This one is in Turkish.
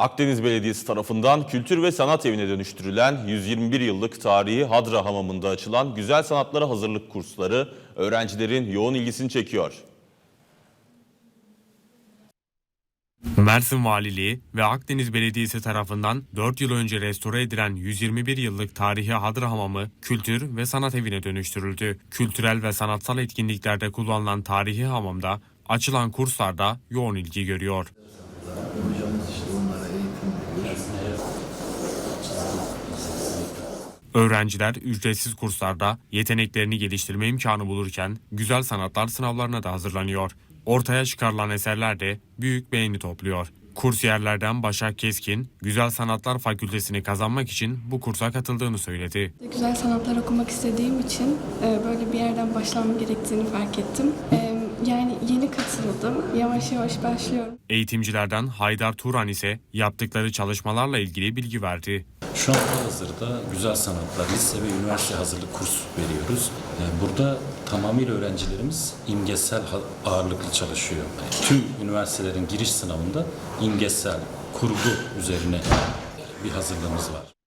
Akdeniz Belediyesi tarafından Kültür ve Sanat Evi'ne dönüştürülen 121 yıllık tarihi Hadra Hamamı'nda açılan güzel sanatlara hazırlık kursları öğrencilerin yoğun ilgisini çekiyor. Mersin Valiliği ve Akdeniz Belediyesi tarafından 4 yıl önce restore edilen 121 yıllık tarihi Hadra Hamamı Kültür ve Sanat Evi'ne dönüştürüldü. Kültürel ve sanatsal etkinliklerde kullanılan tarihi hamamda açılan kurslarda yoğun ilgi görüyor. Öğrenciler ücretsiz kurslarda yeteneklerini geliştirme imkanı bulurken güzel sanatlar sınavlarına da hazırlanıyor. Ortaya çıkarılan eserler de büyük beğeni topluyor. Kursiyerlerden Başak Keskin, Güzel Sanatlar Fakültesini kazanmak için bu kursa katıldığını söyledi. Güzel sanatlar okumak istediğim için e, böyle bir yerden başlamam gerektiğini fark ettim. E, Yani yeni katıldım. Yavaş yavaş başlıyorum. Eğitimcilerden Haydar Turan ise yaptıkları çalışmalarla ilgili bilgi verdi. Şu anda hazırda güzel sanatlar, lise ve üniversite hazırlık kurs veriyoruz. Ee, Burada tamamıyla öğrencilerimiz imgesel ağırlıklı çalışıyor. Tüm üniversitelerin giriş sınavında imgesel, kurgu üzerine bir hazırlığımız var.